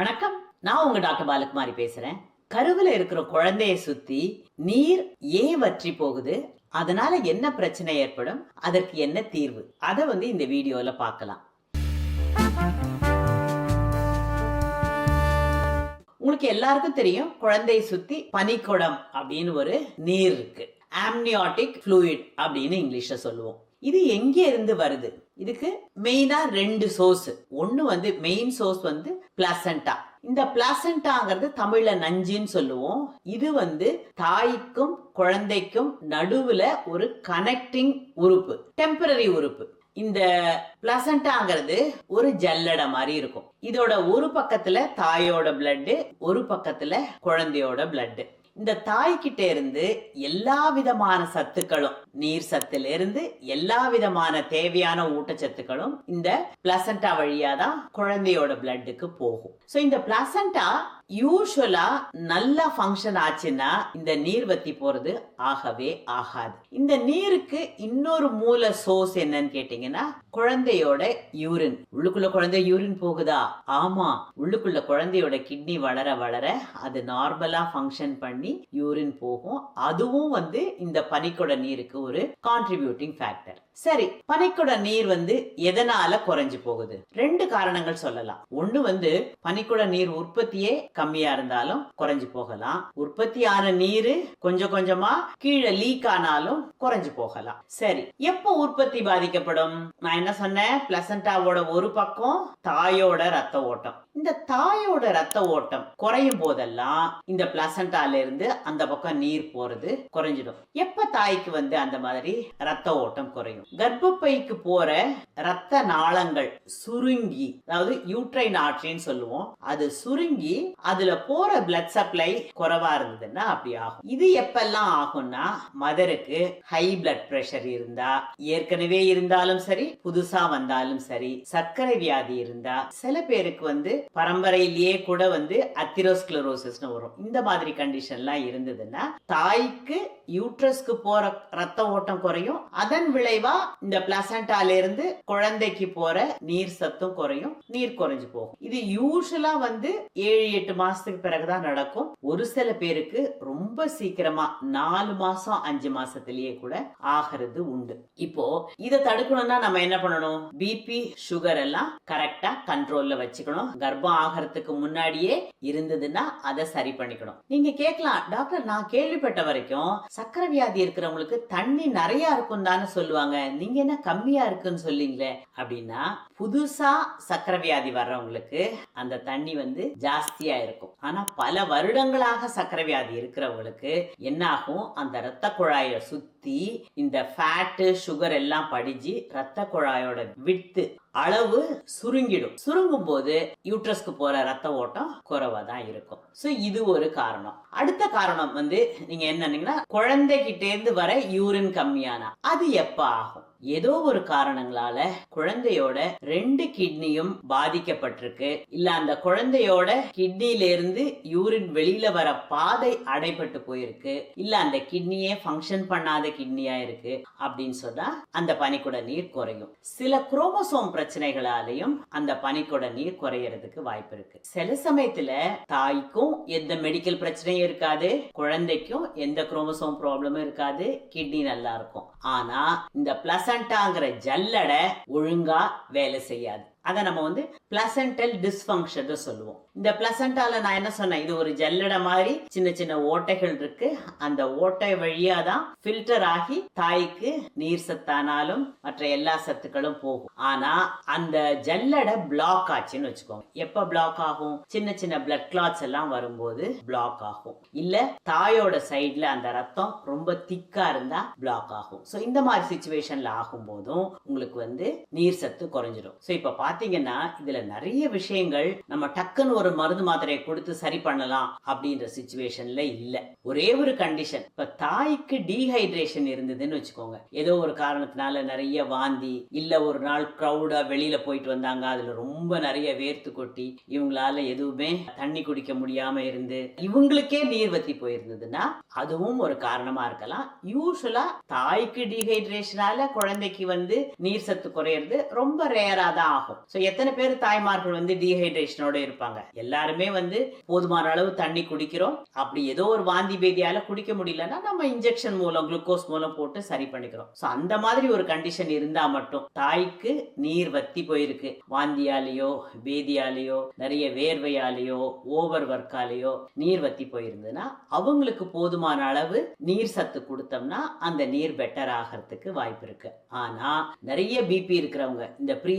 வணக்கம். நான் உங்க டாக்டர் பாலகுமாரி பேசுறேன். கருவுல இருக்கிற குழந்தைய சுத்தி நீர் ஏன் வற்றி போகுது? அதனால என்ன பிரச்சனை ஏற்படும்? அதற்கு என்ன தீர்வு? அதை வந்து இந்த வீடியோல பார்க்கலாம். உங்களுக்கு எல்லாருக்கும் தெரியும் குழந்தையை சுத்தி பனிக்குடம் அப்படின்னு ஒரு நீர் இருக்கு. ஆம்னியாட்டிக் ஃப்ளூயிட் அப்படின்னு இங்கிலீஷ்ல சொல்லுவோம். இது எங்க இருந்து வருது? இதுக்கு மெயினா ரெண்டு சோர்ஸ் ஒன்னு வந்து மெயின் சோர்ஸ் வந்து பிளாசண்டா இந்த பிளாசண்டாங்கிறது தமிழ்ல நஞ்சுன்னு சொல்லுவோம். இது வந்து தாய்க்கும் குழந்தைக்கும் நடுவுல ஒரு கனெக்டிங் உறுப்பு டெம்பரரி உறுப்பு. இந்த பிளசண்டாங்கிறது ஒரு ஜல்லடை மாதிரி இருக்கும். இதோட ஒரு பக்கத்துல தாயோட பிளட்டு ஒரு பக்கத்துல குழந்தையோட பிளட்டு இந்த தாய்கிட்ட இருந்து எல்லா விதமான சத்துக்களும் நீர் சத்துல இருந்து எல்லா விதமான தேவையான ஊட்டச்சத்துக்களும் இந்த பிளசண்டா வழியா தான் குழந்தையோட பிளட்டுக்கு போகும். சோ இந்த பிளசண்டா யூஸ்வலா நல்லா ஃபங்க்ஷன் ஆச்சுன்னா இந்த நீர் வத்தி போறது ஆகவே ஆகாது. இந்த நீருக்கு இன்னொரு மூல சோர்ஸ் என்னன்னு கேட்டீங்கன்னா குழந்தையோட யூரின் உள்ளுக்குள்ள குழந்தை யூரின் போகுதா? ஆமா. உள்ளுக்குள்ள குழந்தையோட கிட்னி வளர வளர அது நார்மலா ஃபங்க்ஷன் பண்ணி யூரின் போகும். அதுவும் வந்து இந்த பனிக்குட நீருக்கு ஒரு கான்ட்ரிபியூட்டிங் ஃபேக்டர் சரி பனிக்குட நீர் வந்து எதனால குறைஞ்சு போகுது? ரெண்டு காரணங்கள் சொல்லலாம். ஒண்ணு வந்து பனிக்குட நீர் உற்பத்தியே கம்மியா இருந்தாலும் குறைஞ்சு போகலாம். உற்பத்தி ஆன நீர் கொஞ்சம் கொஞ்சமா கீழே லீக் ஆனாலும் குறைஞ்சு போகலாம். சரி எப்போ உற்பத்தி பாதிக்கப்படும்? நான் என்ன சொன்னேன்? பிளசண்டாவோட ஒரு பக்கம் தாயோட ரத்த ஓட்டம். இந்த தாயோட ரத்த ஓட்டம் குறையும் போதெல்லாம் இந்த பிளசண்டால இருந்து அந்த பக்கம் நீர் போறது குறைஞ்சிடும். எப்ப தாய்க்கு வந்து அந்த மாதிரி ரத்த ஓட்டம் குறையும்? கர்ப்பப்பைக்கு போற ரத்த நாளங்கள் சுருங்கி அதாவது யூட்ரைன் ஆற்றின்னு சொல்லுவோம். அது சுருங்கி அதுல போற பிளட் சப்ளை குறைவா இருந்ததுன்னா அப்படி ஆகும். இது எப்பெல்லாம் ஆகும்னா மதருக்கு ஹை பிளட் பிரஷர் இருந்தா ஏற்கனவே இருந்தாலும் சரி புதுசா வந்தாலும் சரி சர்க்கரை வியாதி இருந்தா சில பேருக்கு வந்து பரம்பரையிலேயே கூட வந்து அத்திரோஸ்கிளரோசிஸ் வரும். இந்த மாதிரி கண்டிஷன்லாம் இருந்ததுன்னா தாய்க்கு யூட்ரஸ்க்கு போற ரத்த ஓட்டம் குறையும். அதன் விளைவா இந்த பிளசண்டால இருந்து குழந்தைக்கு போற நீர் சத்தும் குறையும் நீர் குறைஞ்சு போகும். இது யூஸ்வலா வந்து ஏழு எட்டு மாசத்துக்கு பிறகுதான் நடக்கும். ஒரு சில பேருக்கு ரொம்ப சீக்கிரமா நாலு மாசம் அஞ்சு மாசத்திலேயே கூட ஆகிறது உண்டு. இப்போ இதை தடுக்கணும்னா நம்ம என்ன பண்ணணும்? பிபி சுகர் எல்லாம் கரெக்டா கண்ட்ரோல்ல வச்சுக்கணும். கர்ப்பம் ஆகிறதுக்கு முன்னாடியே இருந்ததுன்னா அதை சரி பண்ணிக்கணும். நீங்க கேட்கலாம் டாக்டர் நான் கேள்விப்பட்ட வரைக்கும் சக்கரை வியாதி இருக்கிறவங்களுக்கு தண்ணி நிறைய இருக்கும் தானே சொல்லுவாங்க. நீங்க என்ன கம்மியா இருக்குன்னு சொல்லிங்களே. அப்படின்னா புதுசா சக்கரை வியாதி வர்றவங்களுக்கு அந்த தண்ணி வந்து ஜாஸ்தியா இருக்கும். ஆனா பல வருடங்களாக சக்கரை வியாதி இருக்கிறவங்களுக்கு என்ன ஆகும் அந்த இரத்த குழாயை சுத்தி இந்த ஃபேட்டு சுகர் எல்லாம் படிஞ்சு ரத்த குழாயோட விட்டு அளவு சுருங்கிடும். சுருங்கும் போது யூட்ரஸ்க்கு போற ரத்த ஓட்டம் குறைவா தான் இருக்கும். சோ இது ஒரு காரணம். அடுத்த காரணம் வந்து நீங்க என்னன்னீங்கன்னா குழந்தைகிட்ட இருந்து வர யூரின் கம்மியானா? அது எப்ப ஆகும்? ஏதோ ஒரு காரணங்களால குழந்தையோட ரெண்டு கிட்னியும் பாதிக்கப்பட்டிருக்கு. இல்ல அந்த குழந்தையோட கிட்னில இருந்து யூரின் வெளியில வர பாதை அடைபட்டு போயிருக்கு. இல்ல அந்த கிட்னியே ஃபங்க்ஷன் பண்ணாத கிட்னியா இருக்கு அப்படின்னு சொன்னா அந்த பனிக்குட நீர் குறையும். சில குரோமோசோம் பிரச்சனைகளாலையும் அந்த பனிக்குட நீர் குறையறதுக்கு வாய்ப்பு இருக்கு. சில சமயத்துல தாய்க்கும் எந்த மெடிக்கல் பிரச்சனையும் இருக்காது. குழந்தைக்கும் எந்த குரோமோசோம் ப்ராப்ளமும் இருக்காது. கிட்னி நல்லா இருக்கும். ஆனா இந்த பிளஸ் பர்சன்டாங்கிற ஜல்லடை ஒழுங்கா வேலை செய்யாது. அதை நம்ம வந்து பிளசன்டல் டிஸ்ஃபங்க்ஷன் சொல்லுவோம். இந்த பிளசண்டால நான் என்ன சொன்னேன்? இது ஒரு ஜல்லடை மாதிரி சின்ன சின்ன ஓட்டைகள் இருக்கு. அந்த ஓட்டை வழியா தான் ஃபில்டர் ஆகி தாய்க்கு நீர் சத்தானாலும் மற்ற எல்லா சத்துக்களும் போகும். ஆனா அந்த ஜல்லடை பிளாக் ஆச்சுன்னு வச்சுக்கோங்க. எப்ப பிளாக் ஆகும்? சின்ன சின்ன பிளட் கிளாட்ஸ் எல்லாம் வரும்போது பிளாக் ஆகும். இல்ல தாயோட சைட்ல அந்த ரத்தம் ரொம்ப திக்கா இருந்தா பிளாக் ஆகும். சோ இந்த மாதிரி சுச்சுவேஷன்ல ஆகும் போதும் உங்களுக்கு வந்து நீர் சத்து குறைஞ்சிடும் சோ இப்ப பாத்தீங்கன்னா இதுல நிறைய விஷயங்கள் நம்ம டக்குன்னு ஒரு மருந்து மாத்திரையை கொடுத்து சரி பண்ணலாம் அப்படின்ற சுச்சுவேஷன்ல இல்ல. ஒரே ஒரு கண்டிஷன் இப்ப தாய்க்கு டீஹைட்ரேஷன் இருந்ததுன்னு வச்சுக்கோங்க. ஏதோ ஒரு காரணத்தினால நிறைய வாந்தி இல்ல ஒரு நாள் க்ரௌடா வெளியில போயிட்டு வந்தாங்க. அதுல ரொம்ப நிறைய வேர்த்து கொட்டி இவங்களால எதுவுமே தண்ணி குடிக்க முடியாம இருந்து இவங்களுக்கே நீர் வத்தி போயிருந்ததுன்னா அதுவும் ஒரு காரணமா இருக்கலாம். யூஸ்வலா தாய்க்கு டீஹைட்ரேஷனால குழந்தைக்கு வந்து நீர் சத்து குறையிறது ரொம்ப ரேரா தான் ஆகும். ஸோ எத்தனை பேர் தாய்மார்கள் வந்து டீஹைட்ரேஷனோட இருப்பாங்க? எல்லாருமே வந்து போதுமான அளவு தண்ணி குடிக்கிறோம். அப்படி ஏதோ ஒரு வாந்தி பேதியால குடிக்க முடியலன்னா நம்ம இன்ஜெக்ஷன் மூலம் குளுக்கோஸ் மூலம் போட்டு சரி பண்ணிக்கிறோம். ஸோ அந்த மாதிரி ஒரு கண்டிஷன் இருந்தா மட்டும் தாய்க்கு நீர் வத்தி போயிருக்கு. வாந்தியாலேயோ பேதியாலேயோ நிறைய வேர்வையாலேயோ ஓவர் ஒர்க்காலேயோ நீர் வத்தி போயிருந்ததுன்னா அவங்களுக்கு போதுமான அளவு நீர் சத்து கொடுத்தோம்னா அந்த நீர் பெட்டர் ஆகிறதுக்கு வாய்ப்பு இருக்கு. ஆனா நிறைய பிபி இருக்கிறவங்க இந்த ப்ரீ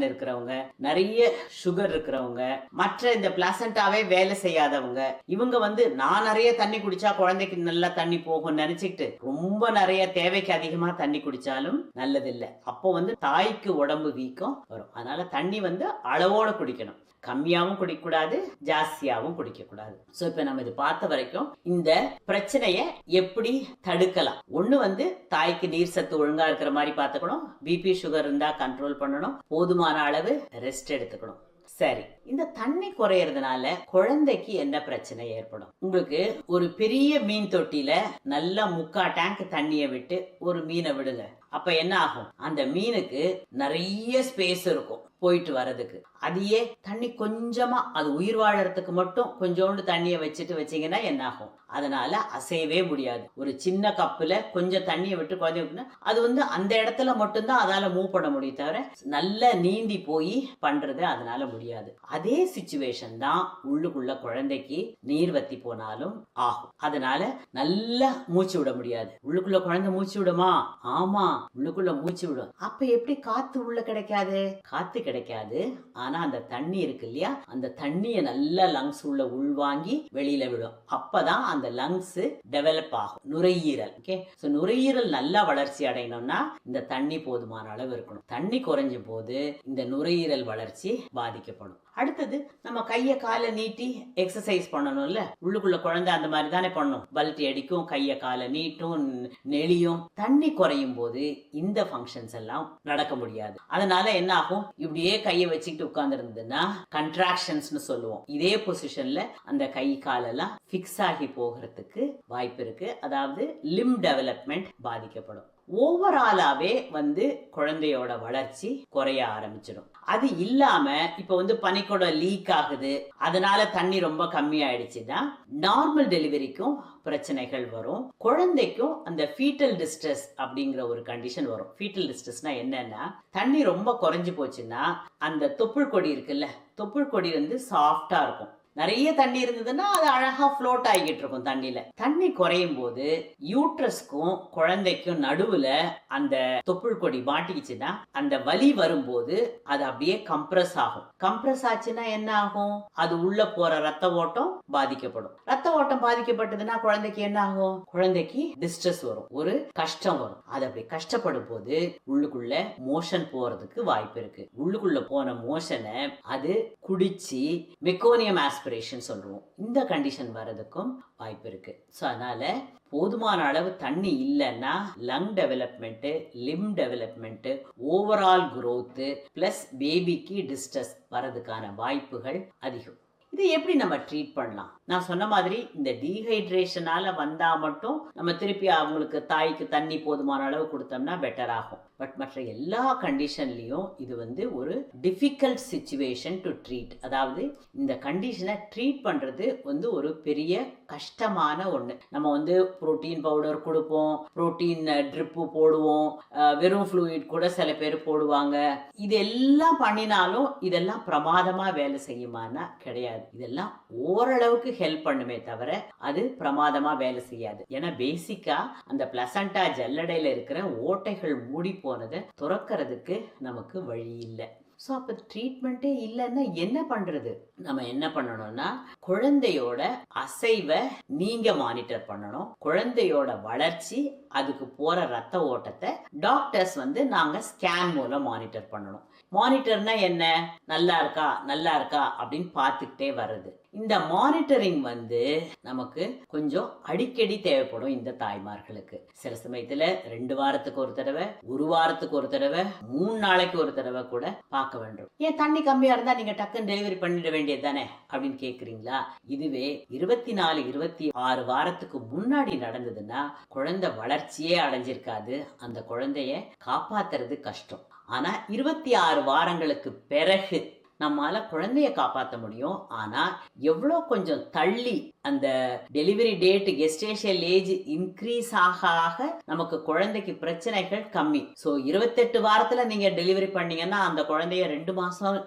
எக்லாம்சியான்னு இருக்கிறவங்க நிறைய சுகர் இருக்கிறவங்க மற்ற இந்த பிளாசண்டாவே வேலை செய்யாதவங்க இவங்க வந்து நான் நிறைய தண்ணி குடிச்சா குழந்தைக்கு நல்லா தண்ணி போகும் நினைச்சிட்டு ரொம்ப நிறைய தேவைக்கு அதிகமா தண்ணி குடிச்சாலும் நல்லதில்லை. அப்போ வந்து தாய்க்கு உடம்பு வீக்கம் வரும். அதனால தண்ணி வந்து அளவோட குடிக்கணும். கம்மியாவும் குடிக்கக்கூடாது ஜாஸ்தியாவும் குடிக்கக்கூடாது. ஸோ இப்போ நம்ம இது பார்த்த வரைக்கும் இந்த பிரச்சனையை எப்படி தடுக்கலாம்? ஒன்று வந்து தாய்க்கு நீர் சத்து ஒழுங்கா இருக்கிற மாதிரி பார்த்துக்கணும். பிபி சுகர் இருந்தா கண்ட்ரோல் பண்ணணும். போதுமான அளவு ரெஸ்ட் எடுத்துக்கணும். சரி இந்த தண்ணி குறையறதுனால குழந்தைக்கு என்ன பிரச்சனை ஏற்படும்? உங்களுக்கு ஒரு பெரிய மீன் தொட்டியில நல்லா முக்கா டேங்க் தண்ணியை விட்டு ஒரு மீனை விடுங்க. அப்ப என்ன ஆகும்? அந்த மீனுக்கு நிறைய ஸ்பேஸ் இருக்கும். போயிட்டு வர்றதுக்கு. அதையே தண்ணி கொஞ்சமா அது உயிர் வாழறதுக்கு மட்டும் கொஞ்சோண்டு தண்ணியை வச்சுட்டு வச்சீங்கன்னா என்ன ஆகும் அதனால அசையவே முடியாது. ஒரு சின்ன கப்புல கொஞ்சம் தண்ணியை விட்டு குழந்தை அது வந்து அந்த இடத்துல மட்டும்தான் அதால மூவ் பண்ண முடியும் தவிர நல்லா நீந்தி போய் பண்றது அதனால முடியாது. அதே சுச்சுவேஷன் தான் உள்ளுக்குள்ள குழந்தைக்கு நீர் வத்தி போனாலும் ஆகும். அதனால நல்லா மூச்சு விட முடியாது. உள்ளுக்குள்ள குழந்தை மூச்சு விடுமா? ஆமா உள்ளுக்குள்ள மூச்சு விடும். அப்ப எப்படி காத்து உள்ள கிடைக்காது? காத்து கிடைக்காது. ஆனா அந்த தண்ணி இருக்கு இல்லையா? அந்த தண்ணியை நல்ல லங்ஸ் உள்ள உள்வாங்கி வெளியில விடும். அப்பதான் அந்த லங்ஸ் டெவலப் ஆகும். நுரையீரல் ஓகே ஸோ நுரையீரல் நல்லா வளர்ச்சி அடையணும்னா இந்த தண்ணி போதுமான அளவு இருக்கணும். தண்ணி குறைஞ்ச போது இந்த நுரையீரல் வளர்ச்சி பாதிக்கப்படும். அடுத்தது நம்ம கையை காலை நீட்டி எக்ஸசைஸ் பண்ணணும்ல. உள்ளுக்குள்ள குழந்தை அந்த மாதிரி தானே பண்ணும். பல்ட்டி அடிக்கும் கையை காலை நீட்டும் நெளியும். தண்ணி குறையும் போது இந்த ஃபங்க்ஷன்ஸ் எல்லாம் நடக்க முடியாது. அதனால என்ன ஆகும்? இப்படியே கையை வச்சுக்கிட்டு உட்கார்ந்து கன்ட்ராக்ஷன்ஸ்னு சொல்லுவோம். இதே பொசிஷன்ல அந்த கை காலெல்லாம் ஃபிக்ஸ் ஆகி போகிறதுக்கு வாய்ப்பு இருக்கு. அதாவது லிம் டெவலப்மெண்ட் பாதிக்கப்படும். ஓவராலாவே வந்து குழந்தையோட வளர்ச்சி குறைய ஆரம்பிச்சிடும். அது இல்லாம இப்ப வந்து பனிக்கூடம் லீக் ஆகுது. அதனால தண்ணி ரொம்ப கம்மி ஆயிடுச்சுன்னா நார்மல் டெலிவரிக்கும் பிரச்சனைகள் வரும். குழந்தைக்கும் அந்த ஃபீட்டல் டிஸ்ட்ரெஸ் அப்படிங்கிற ஒரு கண்டிஷன் வரும். ஃபீட்டல் டிஸ்ட்ரெஸ்னா என்னன்னா தண்ணி ரொம்ப குறைஞ்சு போச்சுன்னா அந்த தொப்புள் கொடி இருக்குல்ல தொப்புள் கொடி வந்து சாஃப்டா இருக்கும். நிறைய தண்ணி இருந்ததுன்னா அது அழகா ஃப்ளோட் ஆகிட்டு இருக்கும் தண்ணியில. தண்ணி குறையும் போது யூட்ரஸ்க்கும் குழந்தைக்கும் நடுவுல அந்த தொப்புள் கொடி மாட்டிக்கிச்சுன்னா அந்த வலி வரும்போது அது அப்படியே கம்ப்ரஸ் ஆகும். கம்ப்ரஸ் ஆச்சுன்னா என்ன ஆகும்? அது உள்ள போற ரத்த ஓட்டம் பாதிக்கப்படும். ரத்த ஓட்டம் பாதிக்கப்பட்டதுன்னா குழந்தைக்கு என்ன ஆகும்? குழந்தைக்கு டிஸ்ட்ரெஸ் வரும். ஒரு கஷ்டம் வரும். அது அப்படி கஷ்டப்படும் போது உள்ளுக்குள்ள மோஷன் போறதுக்கு வாய்ப்பு இருக்கு. உள்ளுக்குள்ள போன மோஷனை அது குடிச்சு மெக்கோனியம் ஆஸ்பிரேஷன் சொல்லுவோம் இந்த கண்டிஷன் வர்றதுக்கும் வாய்ப்பு இருக்கு. ஸோ அதனால போதுமான அளவு தண்ணி இல்லைன்னா lung development limb development overall growth plus பேபிக்கு டிஸ்டர்ஸ் வரதுக்கான வாய்ப்புகள் அதிகம். இதை எப்படி நம்ம ட்ரீட் பண்ணலாம்? நான் சொன்ன மாதிரி இந்த டீஹைட்ரேஷனால வந்தா மட்டும் நம்ம திருப்பி அவங்களுக்கு தாய்க்கு தண்ணி போதுமான அளவு கொடுத்தோம்னா பெட்டர் ஆகும். பட் மற்ற எல்லா கண்டிஷன்லேயும் இது வந்து ஒரு டிஃபிகல்ட் சுச்சுவேஷன் டு ட்ரீட் அதாவது இந்த கண்டிஷனை ட்ரீட் பண்ணுறது வந்து ஒரு பெரிய கஷ்டமான ஒன்று நம்ம வந்து ப்ரோட்டீன் பவுடர் கொடுப்போம் புரோட்டீன் ட்ரிப்பு போடுவோம் வெறும் ஃப்ளூயிட் கூட சில பேர் போடுவாங்க. இதெல்லாம் பண்ணினாலும் இதெல்லாம் பிரமாதமாக வேலை செய்யுமானா கிடையாது. இதெல்லாம் ஓரளவுக்கு ஹெல்ப் பண்ணுமே தவிர அது பிரமாதமாக வேலை செய்யாது. ஏன்னா பேசிக்காக அந்த பிளசண்டா ஜல்லடையில் இருக்கிற ஓட்டைகள் மூடி போனதை துறக்கிறதுக்கு நமக்கு வழி இல்லை. ஸோ அப்போ ட்ரீட்மெண்ட்டே இல்லைன்னா என்ன பண்ணுறது நம்ம என்ன பண்ணணும்னா குழந்தையோட அசைவை நீங்க மானிட்டர் பண்ணணும். குழந்தையோட வளர்ச்சி அதுக்கு போற ரத்த ஓட்டத்தை டாக்டர்ஸ் வந்து நாங்க ஸ்கேன் மூலம் மானிட்டர் பண்ணணும். மானிட்டர்னா என்ன? நல்லா இருக்கா? நல்லா இருக்கா? அப்படின்னு பார்த்துக்கிட்டே வர்றது. இந்த மானிட்டரிங் வந்து நமக்கு கொஞ்சம் அடிக்கடி தேவைப்படும் இந்த தாய்மார்களுக்கு. சில சமயத்துல ரெண்டு வாரத்துக்கு ஒரு தடவை ஒரு வாரத்துக்கு ஒரு தடவை மூணு நாளைக்கு ஒரு தடவை கூட பார்க்க வேண்டும். ஏன் தண்ணி கம்மியா இருந்தா நீங்க டக்குன்னு டெலிவரி பண்ணிட வேண்டியது தானே? அப்படின்னு கேக்குறீங்களா? இதுவே இருபத்தி நாலு இருபத்தி ஆறு வாரத்துக்கு முன்னாடி நடந்ததுன்னா குழந்தை வளர்ச்சியே அடைஞ்சிருக்காது. அந்த குழந்தைய காப்பாத்துறது கஷ்டம். ஆனா இருபத்தி ஆறு வாரங்களுக்கு பிறகு நம்மால குழந்தைய காப்பாற்ற முடியும். ஆனா எவ்வளோ கொஞ்சம் தள்ளி அந்த delivery date gestational age increase ஆக ஆக நமக்கு குழந்தைக்கு பிரச்சனைகள் கம்மி. ஸோ இருபத்தெட்டு வாரத்துல நீங்க டெலிவரி பண்ணீங்கன்னா அந்த குழந்தைய ரெண்டு மாசம்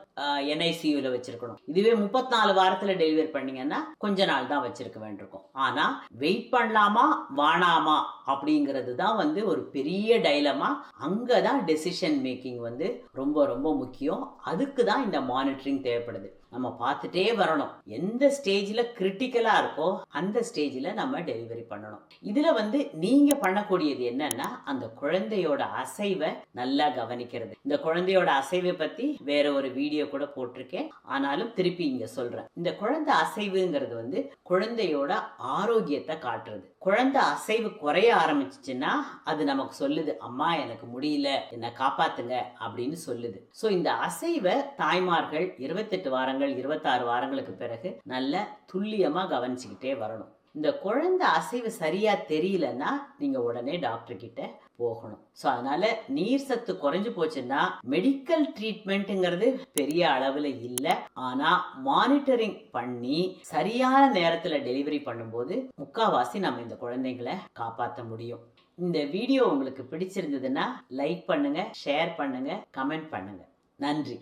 என்ஐசியூல வச்சிருக்கணும். இதுவே முப்பத்தி நாலு வாரத்துல டெலிவரி பண்ணீங்கன்னா கொஞ்ச நாள் தான் வச்சிருக்க வேண்டியிருக்கும். ஆனா வெயிட் பண்ணலாமா வாணாமா அப்படிங்கிறது தான் வந்து ஒரு பெரிய டைலமா அங்கதான் டெசிஷன் மேக்கிங் வந்து ரொம்ப ரொம்ப முக்கியம். அதுக்கு தான் இந்த மானிட்டரிங் தேவைப்படுது. நம்ம பார்த்துட்டே வரணும். எந்த ஸ்டேஜ்ல கிரிட்டிக்கலா இருக்கோ அந்த ஸ்டேஜ்ல நம்ம டெலிவரி பண்ணணும். இதுல வந்து நீங்கள் பண்ணக்கூடியது என்னன்னா அந்த குழந்தையோட அசைவை நல்லா கவனிக்கிறது. இந்த குழந்தையோட அசைவை பத்தி வேற ஒரு வீடியோ கூட போட்டிருக்கேன். ஆனாலும் திருப்பி இங்க சொல்றேன். இந்த குழந்தை அசைவுங்கிறது வந்து குழந்தையோட ஆரோக்கியத்தை காட்டுறது. குழந்தை அசைவு குறைய ஆரம்பிச்சிச்சுன்னா அது நமக்கு சொல்லுது அம்மா எனக்கு முடியல என்னை காப்பாத்துங்க அப்படின்னு சொல்லுது. ஸோ இந்த அசைவை தாய்மார்கள் இருபத்தெட்டு வாரங்கள் இருபத்தாறு வாரங்களுக்கு பிறகு நல்ல துல்லியமாக கவனிச்சுக்கிட்டே வரணும். இந்த குழந்தை அசைவு சரியா தெரியலன்னா நீங்க உடனே டாக்டர் கிட்ட போகணும். ஸோ அதனால நீர் சத்து குறைஞ்சு போச்சுன்னா மெடிக்கல் ட்ரீட்மெண்ட்டுங்கிறது பெரிய அளவில் இல்லை. ஆனால் மானிட்டரிங் பண்ணி சரியான நேரத்தில் டெலிவரி பண்ணும்போது முக்காவாசி நம்ம இந்த குழந்தைங்களை காப்பாற்ற முடியும். இந்த வீடியோ உங்களுக்கு பிடிச்சிருந்ததுன்னா லைக் பண்ணுங்க ஷேர் பண்ணுங்க கமெண்ட் பண்ணுங்க. நன்றி.